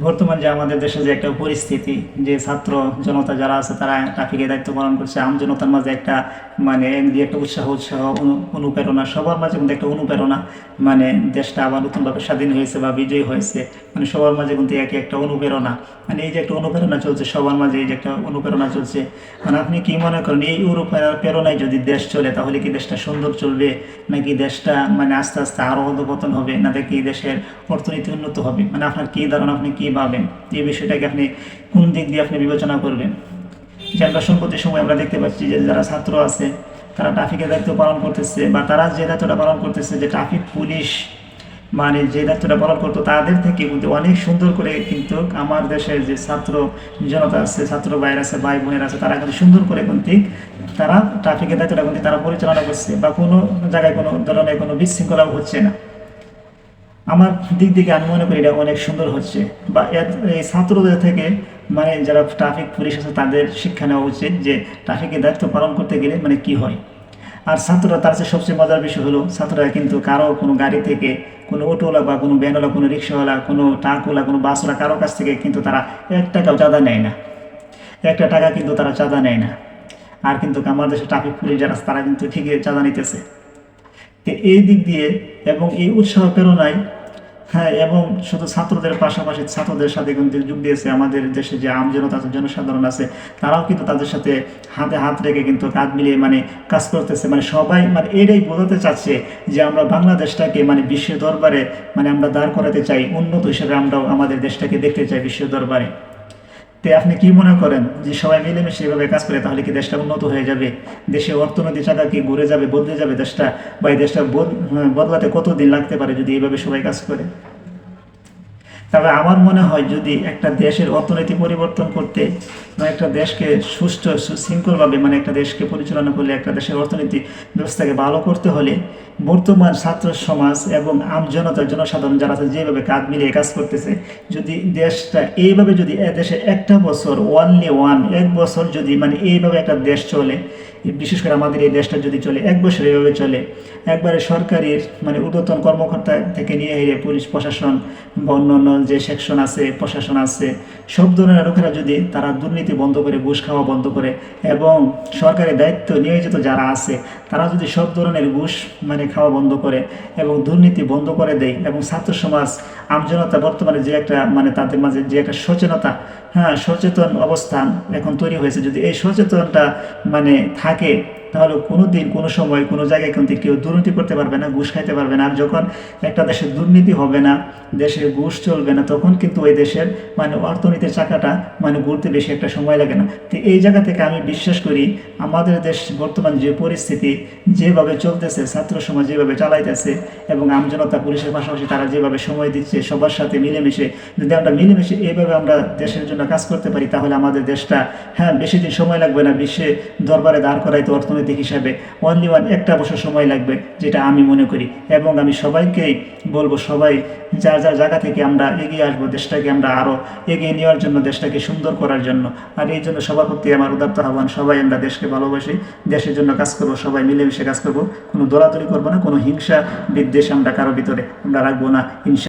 বর্তমান যে আমাদের দেশে যে একটা পরিস্থিতি, যে ছাত্র জনতা যারা আছে তারা ট্রাফিকের দায়িত্ব পালন করছে। আম জনতার মাঝে একটা মানে একটা উৎসাহ উৎসাহ অনুপ্রেরণা, সবার মাঝে কিন্তু একটা অনুপ্রেরণা। মানে দেশটা আবার নতুনভাবে স্বাধীন হয়েছে বা বিজয়ী হয়েছে। মানে সবার মাঝে কিন্তু একে একটা অনুপ্রেরণা। মানে এই যে একটা অনুপ্রেরণা চলছে, সবার মাঝে এই যে একটা অনুপ্রেরণা চলছে। মানে আপনি কি মনে করেন, এই অনুপ্রেরণায় যদি দেশ চলে, তাহলে কি দেশটা সুন্দর চলবে? নাকি দেশটা মানে আস্তে আস্তে আরও অধপতন হবে? না দেখি দেশের অর্থনীতি উন্নত হবে? মানে আপনার কী ধারণা? আপনি কী ভাবেন? এই বিষয়টাকে আপনি কোন দিক দিয়ে আপনি বিবেচনা করবেন? যে আমরা সম্প্রতি সময় আমরা দেখতে পাচ্ছি যে যারা ছাত্র আছে, তারা ট্রাফিকের দায়িত্ব পালন করতেছে বা তারা যে দায়িত্বটা পালন করতেছে যে ট্রাফিক, পুলিশ মানে যে দায়িত্বটা পালন করতো, তাদের থেকে কিন্তু অনেক সুন্দর করে কিন্তু আমার দেশের যে ছাত্র জনতা আছে, ছাত্র ভাইয়ের আছে, ভাই বোনের আছে, তারা কিন্তু সুন্দর করে কিন্তু তারা ট্রাফিকের দায়িত্বটা কিন্তু তারা পরিচালনা করছে বা কোনো জায়গায় কোনো ধরনের কোনো বিশৃঙ্খলাও হচ্ছে না। আমার দিক থেকে আমি মনে করি এটা অনেক সুন্দর হচ্ছে। বা এই ছাত্রদের থেকে মানে যারা ট্রাফিক পুলিশ আছে, তাদের শিক্ষা নেওয়া উচিত যে ট্রাফিকের দায়িত্ব পালন করতে গেলে মানে কি হয়। আর ছাত্ররা, তার চেয়ে সবচেয়ে মজার বিষয় হলো, ছাত্ররা কিন্তু কারও কোনো গাড়ি থেকে কোনো অটোওয়ালা বা কোনো ভ্যানওয়ালা, কোনো রিক্সাওয়ালা, কোনো ট্রাকওয়ালা কোনো বাসওয়ালা কারও কাছ থেকে কিন্তু তারা এক টাকাও চাঁদা নেয় না। একটা টাকা কিন্তু তারা চাঁদা নেয় না। আর কিন্তু আমার দেশে ট্রাফিক পুলিশ যারা তারা কিন্তু ঠিকই চাঁদা নিতেছে। এই দিক দিয়ে এবং এই উৎসাহ প্রেরণায় হ্যাঁ এবং শুধু ছাত্রদের পাশাপাশি ছাত্রদের সাথে কিন্তু যোগ দিয়েছে আমাদের দেশে যে আম জনতা আছে জনসাধারণ আছে, তারাও কিন্তু তাদের সাথে হাতে হাত রেখে কিন্তু কাঁধ মিলিয়ে মানে কাজ করতেছে। মানে সবাই মানে এটাই বোঝাতে চাচ্ছে যে আমরা বাংলাদেশটাকে মানে বিশ্ব দরবারে মানে আমরা দাঁড় করাতে চাই, উন্নত হিসেবে আমরাও আমাদের দেশটাকে দেখতে চাই বিশ্ব দরবারে। তে আপনি কি মনে করেন যে সবাই মিলেমিশে এভাবে কাজ করে, তাহলে কি দেশটা উন্নত হয়ে যাবে? দেশে অর্থনৈতিক চাকা কি ঘুরে যাবে, বদলে যাবে দেশটা? বা এই দেশটা বদ- বদলাতে কতদিন লাগতে পারে যদি এইভাবে সবাই কাজ করে? তবে আমার মনে হয় যদি একটা দেশের অর্থনীতি পরিবর্তন করতে বা একটা দেশকে সুষ্ঠু, সুশৃঙ্খলভাবে মানে একটা দেশকে পরিচালনা করলে একটা দেশের অর্থনীতি ব্যবস্থাকে ভালো করতে হলে বর্তমান ছাত্র সমাজ এবং আম জনতা, জনসাধারণ যারা আছে, যেভাবে কাঁধ মিলিয়ে কাজ করতেছে, যদি দেশটা এইভাবে যদি দেশে একটা বছর ওয়ানলি ওয়ান এক বছর যদি মানে এইভাবে একটা দেশ চলে বিশেষ করে আমাদের এই দেশটা যদি চলে, এক বছর এইভাবে চলে, একবারে সরকারের মানে ঊর্ধ্বতন কর্মকর্তা থেকে নিয়ে এসে পুলিশ, প্রশাসন বা অন্যান্য যে সেকশন আছে, প্রশাসন আছে, সব ধরনের লোকেরা যদি তারা দুর্নীতি বন্ধ করে, ঘুষ খাওয়া বন্ধ করে এবং সরকারি দায়িত্ব নিয়োজিত যারা আছে, তারা যদি সব ধরনের ঘুষ মানে খাওয়া বন্ধ করে এবং দুর্নীতি বন্ধ করে দেয় এবং ছাত্র সমাজ, আমজনতা বর্তমানে যে একটা মানে তাদের মাঝে যে একটা সচেতনতা হ্যাঁ সচেতন অবস্থান এখন তৈরি হয়েছে। যদি এই সচেতনটা মানে থাকে। তাহলে কোনো দিন কোনো সময়, কোনো জায়গায় কিন্তু কেউ দুর্নীতি করতে পারবে না, ঘুষ খাইতে পারবে না। আর যখন একটা দেশে দুর্নীতি হবে না, দেশে ঘুষ চলবে না, তখন কিন্তু ওই দেশের মানে অর্থনীতির চাকাটা মানে ঘুরতে বেশি একটা সময় লাগে না। তো এই জায়গা থেকে আমি বিশ্বাস করি, আমাদের দেশ বর্তমান যে পরিস্থিতি, যেভাবে চলতেছে, ছাত্র সমাজ যেভাবে চালাইতেছে, এবং আমজনতা পুলিশের পাশাপাশি তারা যেভাবে সময় দিচ্ছে, সবার সাথে মিলেমিশে, যদি আমরা মিলেমিশে এইভাবে আমরা দেশের জন্য কাজ করতে পারি, তাহলে আমাদের দেশটা হ্যাঁ বেশি দিন সময় লাগবে না, বিশ্বে দরবারে দাঁড় করাইতে অর্থনৈতিক হিসাবে অনলি ওয়ান একটা বছর সময় লাগবে, যেটা আমি মনে করি। এবং আমি সবাইকেই বলব, সবাই যার যার জায়গা থেকে আমরা এগিয়ে আসব, দেশটাকে আমরা আরও এগিয়ে নেওয়ার জন্য, দেশটাকে সুন্দর করার জন্য। আর এই জন্য সবার প্রতি আমার উদাত্ত আহ্বান, সবাই আমরা দেশকে ভালোবাসি, দেশের জন্য কাজ করব, সবাই মিলেমিশে কাজ করব। কোনো দলাদলি করব না, কোনো হিংসা বিদ্বেষ আমরা কারও ভিতরে আমরা রাখব না হিংসা